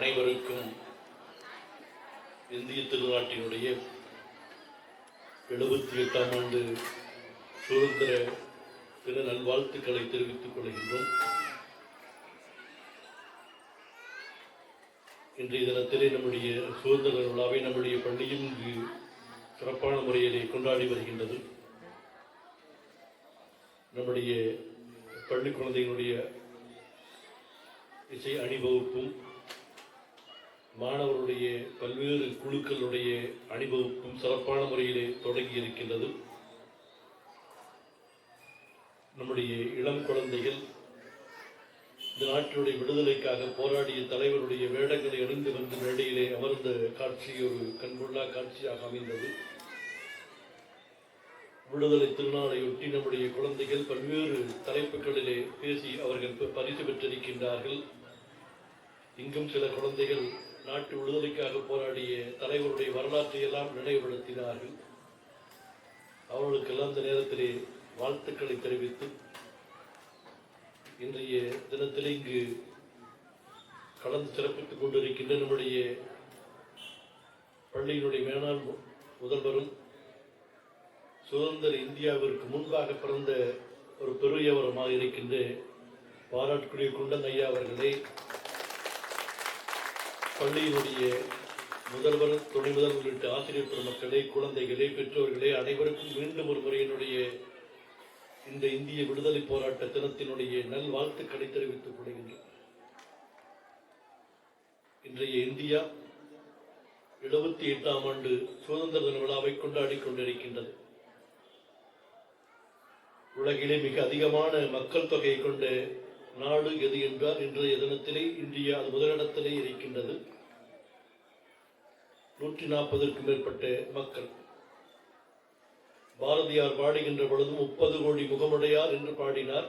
அனைவருக்கும் இந்திய திருநாட்டினுடைய எழுபத்தி எட்டாம் ஆண்டு சுதந்திர தின நல்வாழ்த்துக்களை தெரிவித்துக் கொள்கின்றோம். இன்றைய தினத்திலே நம்முடைய சுதந்திர விழாவை நம்முடைய பள்ளியும் இங்கு சிறப்பான முறையிலே கொண்டாடி வருகின்றது. நம்முடைய பள்ளி குழந்தைகளுடைய இசை அணிவகுப்பும் மாணவருடைய பல்வேறு குழுக்களுடைய அணிவகுப்பும் சிறப்பான முறையிலே தொடங்கி இருக்கின்றது. நம்முடைய இளம் குழந்தைகள் இந்த நாட்டினுடைய விடுதலைக்காக போராடிய தலைவருடைய வேடங்களை அணிந்து வந்து மேடையிலே அமர்ந்த காட்சி ஒரு கண்கொள்ளா காட்சியாக அமைந்தது. விடுதலை திருநாளையொட்டி நம்முடைய குழந்தைகள் பல்வேறு தலைப்புகளிலே பேசி அவர்கள் பரிசு பெற்றிருக்கின்றார்கள். இங்கும் சில குழந்தைகள் நாட்டு விடுதலைக்காக போராடிய தலைவருடைய வரலாற்றை எல்லாம் நினைவுபடுத்தினார்கள். அவர்களுக்கெல்லாம் இந்த நேரத்திலே வாழ்த்துக்களை தெரிவித்து இன்றைய தினத்தில் இங்கு கலந்து சிறப்பித்துக் கொண்டிருக்கின்ற நம்முடைய பள்ளியினுடைய மேலாண் மு- முதல்வரும் சுதந்திர இந்தியாவிற்கு முன்பாக பிறந்த ஒரு பெரியவரமாக இருக்கின்ற பாராட்டுக்குரிய குண்டன் ஐயா அவர்களே பள்ளியினுடைய முதல்வர் துணை முதல் உள்ளிட்ட ஆசிரியர் பெருமக்களே குழந்தைகளே பெற்றோர்களே அனைவருக்கும் மீண்டும் ஒரு முறையினுடைய இந்த இந்திய விடுதலை போராட்ட தினத்தினுடைய நல்வாழ்த்துக்களை தெரிவித்துக் கொள்கின்றேன். இன்றைய இந்தியா எழுபத்தி எட்டாம் ஆண்டு சுதந்திர தின விழாவை கொண்டாடி கொண்டிருக்கின்றது. உலகிலே மிக அதிகமான மக்கள் தொகையை கொண்ட நாடு எது என்றால் இன்றைய தினத்திலே இந்தியா அது முதலிடத்திலே இருக்கின்றது. நூற்றி நாற்பதற்கும் மேற்பட்ட மக்கள். பாரதியார் பாடுகின்ற பொழுது முப்பது கோடி முகமுடையார் என்று பாடினார்.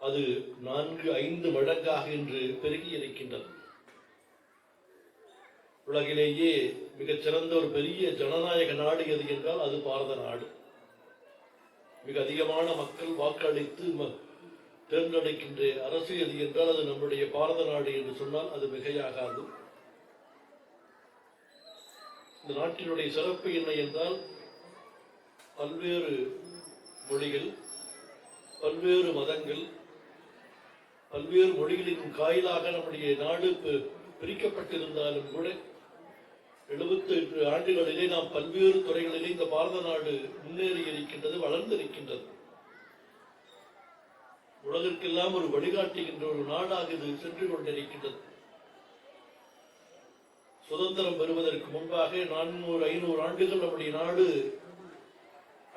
அது நான்கு ஐந்து மடங்காக இன்று பெருகி இருக்கின்றது உலகிலேயே மிகச்சிறந்த ஒரு பெரிய ஜனநாயக நாடு எது என்றால் அது பாரத நாடு. மிக அதிகமான மக்கள் வாக்களித்து ம- தேர்ந்தெடுக்கின்ற அரசு எது என்றால் அது நம்முடைய பாரத நாடு என்று சொன்னால் அது மிகையாகாது. இந்த நாட்டினுடைய சிறப்பு என்ன என்றால் பல்வேறு மொழிகள் பல்வேறு மதங்கள் பல்வேறு மொழிகளின் காயிலாக நம்முடைய நாடு பிரிக்கப்பட்டிருந்தாலும் கூட எழுபத்தி எட்டு ஆண்டுகளிலே நாம் பல்வேறு துறைகளிலே இந்த பாரத நாடு முன்னேறி இருக்கின்றது வளர்ந்து இருக்கின்றது உலகிற்கெல்லாம் ஒரு வழிகாட்டுகின்ற ஒரு நாடாக இது சென்று கொண்டிருக்கின்றது. சுதந்திரம் பெறுவதற்கு முன்பாக நானூறு ஐநூறு ஆண்டுகள் நம்முடைய நாடு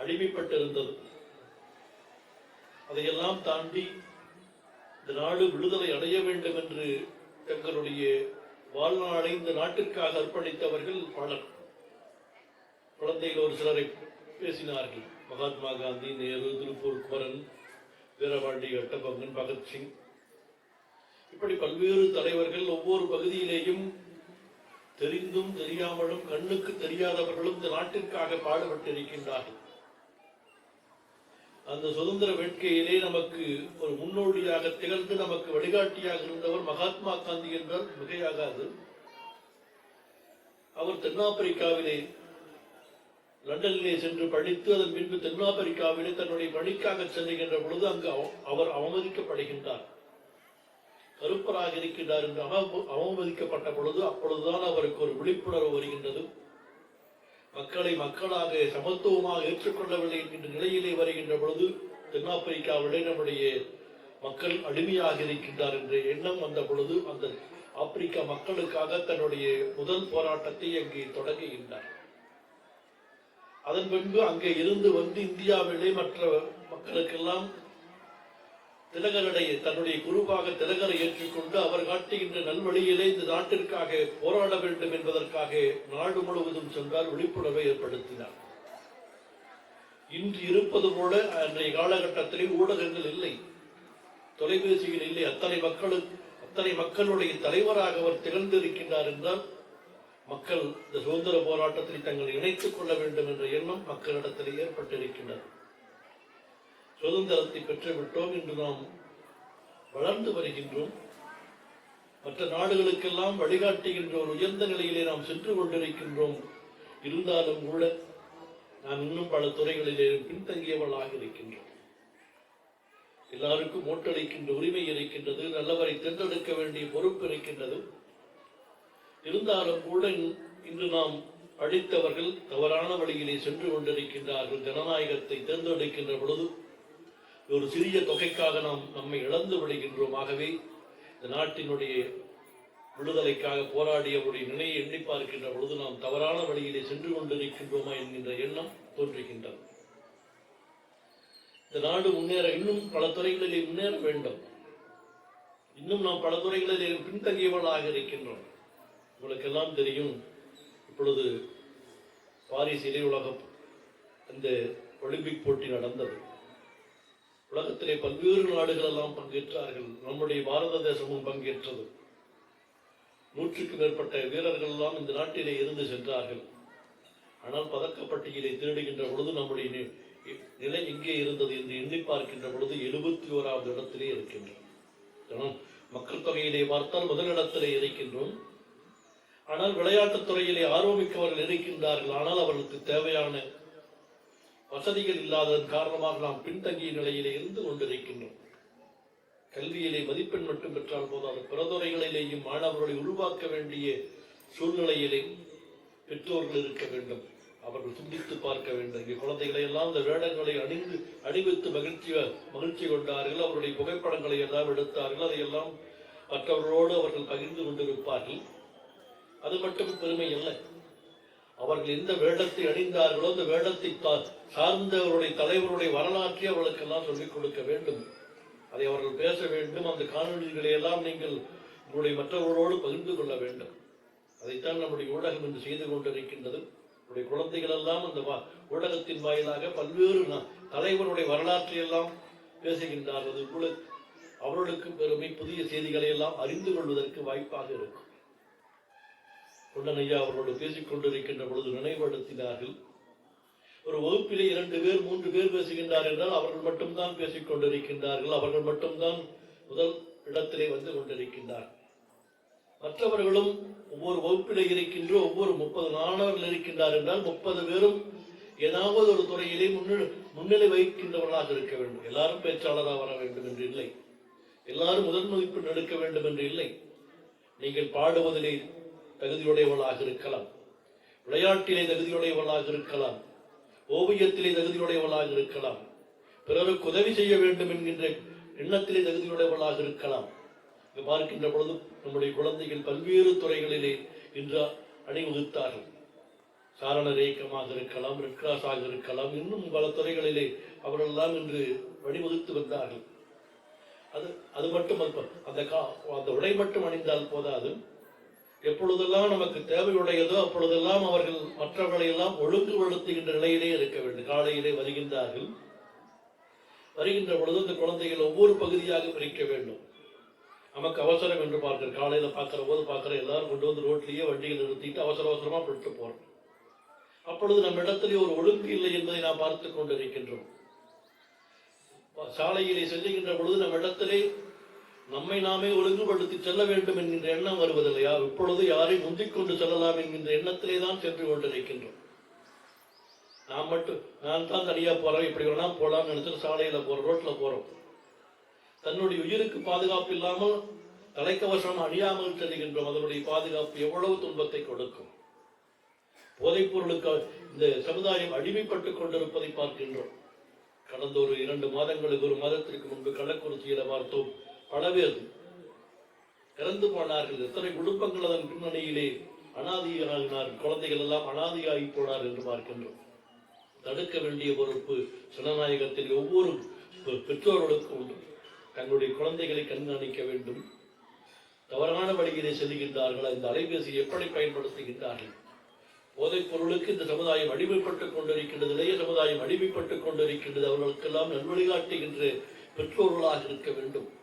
அடிமைப்பட்டிருந்தது. அதையெல்லாம் தாண்டி இந்த நாடு விடுதலை அடைய வேண்டும் என்று தங்களுடைய வாழ்நாளை இந்த நாட்டிற்காக அர்ப்பணித்தவர்கள் பலர். குழந்தைகள் ஒரு சிலரை பேசினார்கள். மகாத்மா காந்தி நேரு திருப்பூர் குமரன் வீரபாண்டி அட்டபங்கன் பகத்சிங். இப்படி பல்வேறு தலைவர்கள் ஒவ்வொரு பகுதியிலேயும் தெரிந்தும் தெரியாமலும் கண்ணுக்கு தெரியாதவர்களும் இந்த நாட்டிற்காக பாடுபட்டிருக்கின்றார்கள். அந்த சுதந்திர வேட்கையிலே நமக்கு ஒரு முன்னோடியாக திகழ்ந்து நமக்கு வழிகாட்டியாக இருந்தவர் மகாத்மா காந்தி என்றால் மிகையாகாது. அவர் தென்னாப்பிரிக்காவிலே லண்டனிலே சென்று படித்து அதன் பின்பு தென்னாப்பிரிக்காவிலே தன்னுடைய பணிக்காக செல்லுகின்ற பொழுது அங்கு அவ- அவர் அவமதிக்கப்படுகின்றார். கருப்பராக இருக்கின்றார் என்று அவமதிக்கப்பட்ட பொழுது அப்பொழுதுதான் அவருக்கு ஒரு விழிப்புணர்வு வருகின்றது. மக்களை மக்களாக சமத்துவமாக ஏற்றுக்கொள்ளவில்லை என்கின்ற நிலையிலே வருகின்ற பொழுது தென்னாப்பிரிக்காவிலே நம்முடைய மக்கள் அடிமையாக இருக்கின்றார் என்ற எண்ணம் வந்த பொழுது அந்த ஆப்பிரிக்க மக்களுக்காக தன்னுடைய முதல் போராட்டத்தை அங்கே தொடங்குகின்றார். அதன் பின்பு அங்கே இருந்து வந்து இந்தியாவிலே மற்ற மக்களுக்கெல்லாம் திலகருடைய தன்னுடைய குருவாக திலகரை ஏற்றுக்கொண்டு அவர் காட்டுகின்ற நல்வழியிலே இந்த நாட்டிற்காக போராட வேண்டும் என்பதற்காக நாடு முழுவதும் சென்றார் விழிப்புணர்வை ஏற்படுத்தினார். இன்று இருப்பது போல அன்றைய காலகட்டத்திலே ஊடகங்கள் இல்லை. தொலைபேசிகள் இல்லை. அத்தனை மக்களும் அத்தனை மக்களுடைய தலைவராக அவர் திகழ்ந்திருக்கின்றார் என்றால் மக்கள் இந்த சுதந்திர போராட்டத்தில் தங்களை இணைத்துக் கொள்ள வேண்டும் என்ற எண்ணம் மக்களிடத்தில் ஏற்பட்டிருக்கின்றது. சுதந்திரத்தை பெற்றுவிட்டோம் என்று நாம் வளர்ந்து வருகின்றோம். மற்ற நாடுகளுக்கெல்லாம் வழிகாட்டுகின்ற ஒரு உயர்ந்த நிலையிலே நாம் சென்று கொண்டிருக்கின்றோம். இருந்தாலும் கூட நாம் இன்னும் பல துறைகளிலே பின்தங்கியவளாக இருக்கின்றோம். எல்லாருக்கும் ஓட்டளிக்கின்ற உரிமை இருக்கின்றது நல்லவரை தேர்ந்தெடுக்க வேண்டிய பொறுப்பு இருக்கின்றது. இருந்தாலும் கூட இன்று நாம் அழித்தவர்கள் தவறான வழியிலே சென்று கொண்டிருக்கின்றார்கள். ஜனநாயகத்தை தேர்ந்தெடுக்கின்ற பொழுது ஒரு சிறிய தொகைக்காக நாம் நம்மை இழந்து விடுகின்றோம். ஆகவே இந்த நாட்டினுடைய விடுதலைக்காக போராடியவருடைய நிலையை எண்ணி பார்க்கின்ற பொழுது நாம் தவறான வழியிலே சென்று கொண்டிருக்கின்றோமா என்கின்ற எண்ணம் தோன்றுகின்றது. இந்த நாடு முன்னேற இன்னும் பல துறைகளிலே முன்னேற வேண்டும். இன்னும் நாம் பல துறைகளிலே பின்தங்கியவர்களாக இருக்கின்றோம். உங்களுக்கெல்லாம் தெரியும் இப்பொழுது பாரிஸ் இலை உலகம் அந்த ஒலிம்பிக் போட்டி நடந்தது. உலகத்திலே பல்வேறு நாடுகள் எல்லாம் பங்கேற்றார்கள். நம்முடைய பாரத தேசமும் பங்கேற்றது. நூற்றுக்கு மேற்பட்ட வீரர்கள் எல்லாம் இந்த நாட்டிலே இருந்து சென்றார்கள். ஆனால் பதக்கப்பட்டியலை தேடுகின்ற பொழுது நம்முடைய நிலை எங்கே இருந்தது என்று எண்ணி பார்க்கின்ற பொழுது எழுபத்தி ஓராவது இடத்திலே இருக்கின்றோம். ஆனால் மக்கள் தொகையிலே பார்த்தால் முதலிடத்திலே இருக்கின்றோம். ஆனால் விளையாட்டுத் துறையிலே ஆர்வமிக்கவர்கள் இருக்கின்றார்கள். ஆனால் அவர்களுக்கு தேவையான வசதிகள் இல்லாததன் காரணமாக நாம் பின்தங்கிய நிலையிலே இருந்து கொண்டிருக்கின்றோம். கல்வியிலே மதிப்பெண் மட்டும் பெற்றால் போதாது. பிறதுறைகளிலேயும் மாணவர்களை உருவாக்க வேண்டிய சூழ்நிலையிலே பெற்றோர்கள் இருக்க வேண்டும். அவர்கள் சிந்தித்து பார்க்க வேண்டும். இங்கே குழந்தைகளை எல்லாம் இந்த வேடங்களை அணிந்து அணிவித்து மகிழ்ச்சி மகிழ்ச்சி கொண்டார்கள். அவருடைய புகைப்படங்களை எல்லாம் எடுத்தார்கள். அதையெல்லாம் மற்றவர்களோடு அவர்கள் பகிர்ந்து கொண்டிருப்பார்கள். அது மட்டும் பெருமை இல்லை அவர்கள் எந்த வேடத்தை அணிந்தார்களோ அந்த வேடத்தை சார்ந்தவருடைய தலைவருடைய வரலாற்றை அவர்களுக்கெல்லாம் சொல்லிக் கொடுக்க வேண்டும். அதை அவர்கள் பேச வேண்டும். அந்த காணொளிகளை எல்லாம் நீங்கள் உங்களுடைய மற்றவர்களோடு பகிர்ந்து கொள்ள வேண்டும். அதைத்தான் நம்முடைய ஊடகம் இன்று செய்து கொண்டிருக்கின்றது. நம்முடைய குழந்தைகள் எல்லாம் அந்த வா- ஊடகத்தின் வாயிலாக பல்வேறு தலைவருடைய வரலாற்றை எல்லாம் பேசுகின்றார்கள். அது கூட அவர்களுக்கும் பெருமை புதிய செய்திகளை எல்லாம் அறிந்து கொள்வதற்கு வாய்ப்பாக இருக்கும். கொண்டன் ஐயா அவர்களோடு பேசிக் கொண்டிருக்கின்ற பொழுது நினைவுபடுத்தினார்கள். ஒரு வகுப்பிலே இரண்டு பேர் மூன்று பேர் பேசுகின்றார் என்றால் அவர்கள் மட்டும்தான் பேசிக் கொண்டிருக்கின்றார்கள் அவர்கள் மட்டும்தான் முதல் இடத்திலே வந்து கொண்டிருக்கின்றார். மற்றவர்களும் ஒவ்வொரு வகுப்பிலே இருக்கின்ற ஒவ்வொரு முப்பது மாணவர்கள் இருக்கின்றார் என்றால் முப்பது பேரும் ஏதாவது ஒரு துறையிலே முன்னிலை முன்னிலை வகிக்கின்றவர்களாக இருக்க வேண்டும். எல்லாரும் பேச்சாளராக வர வேண்டும் என்று இல்லை. எல்லாரும் முதல் மதிப்பெண் எடுக்க வேண்டும் என்று இல்லை. நீங்கள் பாடுவதிலே தகுதியுடையவளாக இருக்கலாம். விளையாட்டிலே தகுதியுடையவளாக இருக்கலாம். ஓவியத்திலே தகுதியுடையவளாக இருக்கலாம். பிறருக்கு உதவி செய்ய வேண்டும் என்கின்ற எண்ணத்திலே தகுதியுடையவளாக இருக்கலாம். இங்கு பார்க்கின்ற பொழுது நம்முடைய குழந்தைகள் பல்வேறு துறைகளிலே இன்று அணிவகுத்தார்கள். சாரண ரேக்கமாக இருக்கலாம் ரெட் கிராஸாக இருக்கலாம் இன்னும் பல துறைகளிலே அவர்கள் எல்லாம் இன்று வழிவகுத்து வந்தார்கள். அது அது மட்டும் அந்த கா அந்த உடை மட்டும் அணிந்தால் போதாது. எப்பொழுதெல்லாம் நமக்கு தேவையுடையதோ அப்பொழுதெல்லாம் அவர்கள் மற்றவர்களை எல்லாம் ஒழுங்குபடுத்துகின்ற நிலையிலே இருக்க வேண்டும். காலையிலே வருகின்றார்கள். வருகின்ற பொழுது இந்த குழந்தைகள் ஒவ்வொரு பகுதியாக பிரிக்க வேண்டும். நமக்கு அவசரம் என்று பார்க்கிற காலையில பார்க்கிற போது பார்க்கிற எல்லாரும் கொண்டு வந்து ரோட்லயே வண்டியில் நிறுத்திட்டு அவசர அவசரமா போட்டு போறோம். அப்பொழுது நம்ம இடத்திலே ஒரு ஒழுங்கு இல்லை என்பதை நாம் பார்த்து கொண்டிருக்கின்றோம். சாலையிலே செல்லுகின்ற பொழுது நம் இடத்திலே நம்மை நாமே ஒழுங்குபடுத்தி செல்ல வேண்டும் என்கின்ற எண்ணம் வருவதில்லையா? இப்பொழுது யாரை முந்திக் கொண்டு செல்லலாம் என்கின்ற எண்ணத்திலே தான் சென்று கொண்டிருக்கின்றோம். நான் மட்டும் நான் தான் தனியா போறேன் இப்படி வேணா போலாம்னு நினைச்சிட்டு சாலையில போறோம் ரோட்ல போறோம். தன்னுடைய உயிருக்கு பாதுகாப்பு இல்லாமல் தலைக்கவசம் அணியாமல் செல்கின்றோம் அதனுடைய பாதுகாப்பு எவ்வளவு துன்பத்தை கொடுக்கும்? போதைப் பொருளுக்கு இந்த சமுதாயம் அடிமைப்பட்டுக் கொண்டிருப்பதை பார்க்கின்றோம். கடந்த ஒரு இரண்டு மாதங்களுக்கு ஒரு மாதத்திற்கு முன்பு கள்ளக்குறிச்சியில பார்த்தோம். பல பேர் இறந்து போனார்கள். எத்தனை குடும்பங்கள் அதன் பின்னணியிலே அனாதியாகினார்கள் குழந்தைகள் எல்லாம் அனாதியாகி போனார் என்று பார்க்கின்றோம். தடுக்க வேண்டிய பொறுப்பு ஜனநாயகத்தில் ஒவ்வொரு பெற்றோர்களுக்கும் உண்டு. தங்களுடைய குழந்தைகளை கண்காணிக்க வேண்டும். தவறான வழியிலே செல்கின்றார்கள் இந்த அலைபேசியை எப்படி பயன்படுத்துகின்றார்கள்? போதைப் பொருளுக்கு இந்த சமுதாயம் அடிமைப்பட்டுக் கொண்டிருக்கின்றது. இளைய சமுதாயம் அடிமைப்பட்டுக் கொண்டிருக்கின்றது. அவர்களுக்கெல்லாம் நல்வழிகாட்டுகின்ற பெற்றோர்களாக இருக்க வேண்டும்.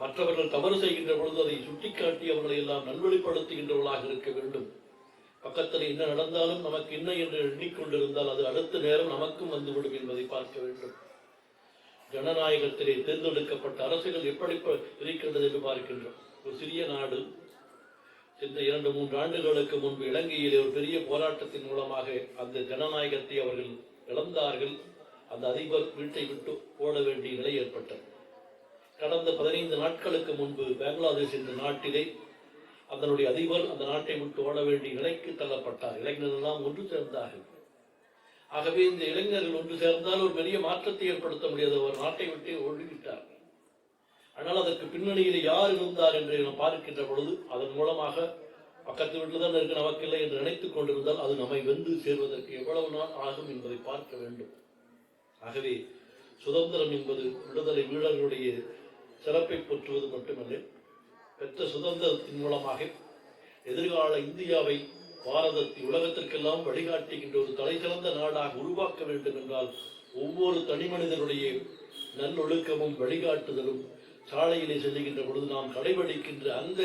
மற்றவர்கள் தவறு செய்கின்ற பொழுது அதை சுட்டிக்காட்டி அவர்களை எல்லாம் நல்வழிப்படுத்துகின்றவர்களாக இருக்க வேண்டும். பக்கத்தில் என்ன நடந்தாலும் நமக்கு என்ன என்று எண்ணிக்கொண்டிருந்தால் அது அடுத்த நேரம் நமக்கும் வந்துவிடும் என்பதை பார்க்க வேண்டும். ஜனநாயகத்திலே தேர்ந்தெடுக்கப்பட்ட அரசுகள் எப்படி இருக்கின்றது என்று பார்க்கின்றோம். ஒரு சிறிய நாடு சென்ற இரண்டு மூன்று ஆண்டுகளுக்கு முன்பு இலங்கையிலே ஒரு பெரிய போராட்டத்தின் மூலமாக அந்த ஜனநாயகத்தை அவர்கள் இழந்தார்கள். அந்த அதிபர் வீட்டை விட்டு ஓட வேண்டிய நிலை ஏற்பட்டது. கடந்த பதினைந்து நாட்களுக்கு முன்பு பங்களாதேஷ் என்ற நாட்டிலே அதனுடைய அதிபர் அந்த நாட்டை விட்டு ஓட வேண்டிய நிலைக்கு தள்ளப்பட்டார். இளைஞர்கள் எல்லாம் ஒன்று சேர்ந்தார்கள். ஆகவே இந்த இளைஞர்கள் ஒன்று சேர்ந்தால் ஒரு பெரிய மாற்றத்தை ஏற்படுத்த முடியாது. அவர் நாட்டை விட்டு ஓடிவிட்டார். ஆனால் அதற்கு பின்னணியில் யார் இருந்தார் என்று நாம் பார்க்கின்ற பொழுது அதன் மூலமாக பக்கத்து வீட்டில் தான் இருக்கு நமக்கில்லை என்று நினைத்துக் கொண்டிருந்தால் அது நம்மை வென்று சேர்வதற்கு எவ்வளவு நாள் ஆகும் என்பதை பார்க்க வேண்டும். ஆகவே சுதந்திரம் என்பது விடுதலை வீரர்களுடைய சிறப்பை போற்றுவது மட்டுமல்ல பெற்ற சுதந்திரத்தின் மூலமாக எதிர்கால இந்தியாவை பாரதத்தை உலகத்திற்கெல்லாம் வழிகாட்டுகின்ற ஒரு தலைசிறந்த நாடாக உருவாக்க வேண்டும் என்றால் ஒவ்வொரு தனிமனிதனுடைய நல்லொழுக்கமும் வழிகாட்டுதலும் சாலையிலே செல்லுகின்ற பொழுது நாம் கடைபிடிக்கின்ற அந்த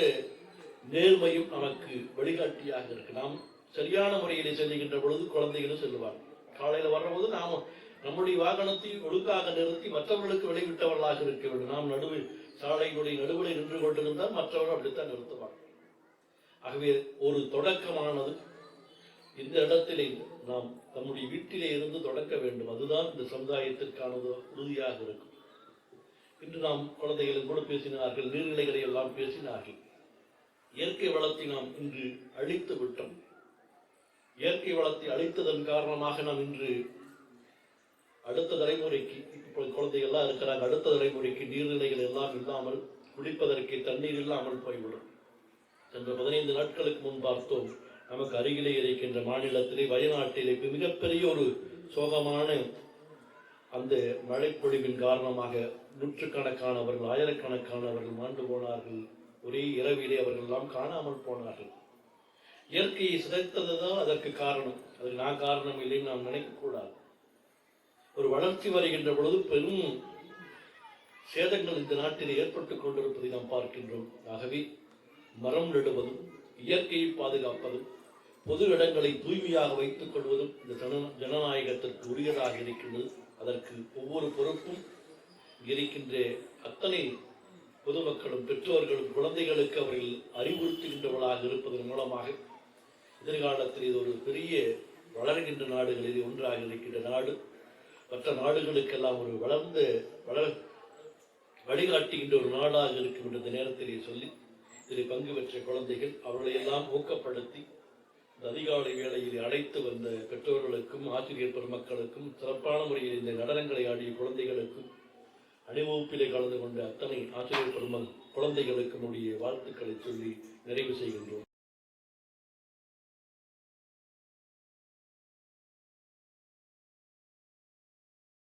நேர்மையும் நமக்கு வழிகாட்டியாக இருக்கு நாம் சரியான முறையிலே செல்லுகின்ற பொழுது குழந்தைகளும் செல்லுவாங்க காலையில வர்றபோது நாம் நம்முடைய வாகனத்தை ஒழுங்காக நிறுத்தி மற்றவர்களுக்கு விளைவிட்டவர்களாக இருக்க வேண்டும். நாம் நடுவில் சாலைகளுடைய நடுவில் நின்று கொண்டிருந்தால் மற்றவர்கள் அப்படித்தான் நிறுத்துவார் ஆகவே ஒரு தொடக்கமானது இந்த இடத்திலே நாம் நம்முடைய வீட்டிலே இருந்து தொடக்க வேண்டும். அதுதான் இந்த சமுதாயத்திற்கானது உறுதியாக இருக்கும். இன்று நாம் குழந்தைகளும் கூட பேசினார்கள் நீர்நிலைகளை எல்லாம் பேசினார்கள். இயற்கை வளத்தை நாம் இன்று அழித்து விட்டோம். இயற்கை வளத்தை அழித்ததன் காரணமாக நாம் இன்று அடுத்த தலைமுறைக்கு இப்போ குழந்தைகள்லாம் இருக்கிறாங்க அடுத்த தலைமுறைக்கு நீர்நிலைகள் எல்லாம் இல்லாமல் குடிப்பதற்கு தண்ணீர் இல்லாமல் போய்விடும். சென்ற பதினைந்து நாட்களுக்கு முன் பார்த்தோம் நமக்கு அருகிலே இருக்கின்ற மாநிலத்திலே வயநாட்டிலே மிகப்பெரிய ஒரு சோகமான அந்த மழைப்பொழிவின் காரணமாக நூற்றுக்கணக்கானவர்கள் ஆயிரக்கணக்கானவர்கள் மாண்டு போனார்கள். ஒரே இரவிலே அவர்கள் எல்லாம் காணாமல் போனார்கள். இயற்கையை சிதைத்ததுதான் அதற்கு காரணம். அதுக்கு நான் காரணம் இல்லைன்னு நாம் நினைக்கக்கூடாது. ஒரு வளர்ச்சி வருகின்ற பொழுது பெரும் சேதங்கள் இந்த நாட்டில் ஏற்பட்டுக் கொண்டிருப்பதை நாம் பார்க்கின்றோம். ஆகவே மரம் நடுவதும் இயற்கையை பாதுகாப்பதும் பொது இடங்களை தூய்மையாக வைத்துக் கொள்வதும் இந்த ஜன- ஜனநாயகத்திற்கு உரியதாக இருக்கின்றது. அதற்கு ஒவ்வொரு பொறுப்பும் இருக்கின்ற அத்தனை பொதுமக்களும் பெற்றோர்களும் குழந்தைகளுக்கு அவர்கள் அறிவுறுத்துகின்றவர்களாக இருப்பதன் மூலமாக எதிர்காலத்தில் இது ஒரு பெரிய வளர்கின்ற நாடுகளில் ஒன்றாக இருக்கின்ற நாடு. மற்ற நாடுகளுக்கெல்லாம் ஒரு வளர்ந்த வளர் வழிகாட்டுகின்ற ஒரு நாடாக இருக்கும் என்ற இந்த நேரத்திலே சொல்லி இதில் பங்கு பெற்ற குழந்தைகள் அவர்களை எல்லாம் ஊக்கப்படுத்தி இந்த அதிகாலை வேளையில் அழைத்து வந்த பெற்றோர்களுக்கும் ஆசிரியர் பெருமக்களுக்கும் சிறப்பான முறையில் இந்த நடனங்களை ஆடிய குழந்தைகளுக்கும் அணிவகுப்பிலே கலந்து கொண்ட அத்தனை ஆசிரியர் பெரும குழந்தைகளுக்கும் உடைய வாழ்த்துக்களை சொல்லி நிறைவு செய்கின்றோம்.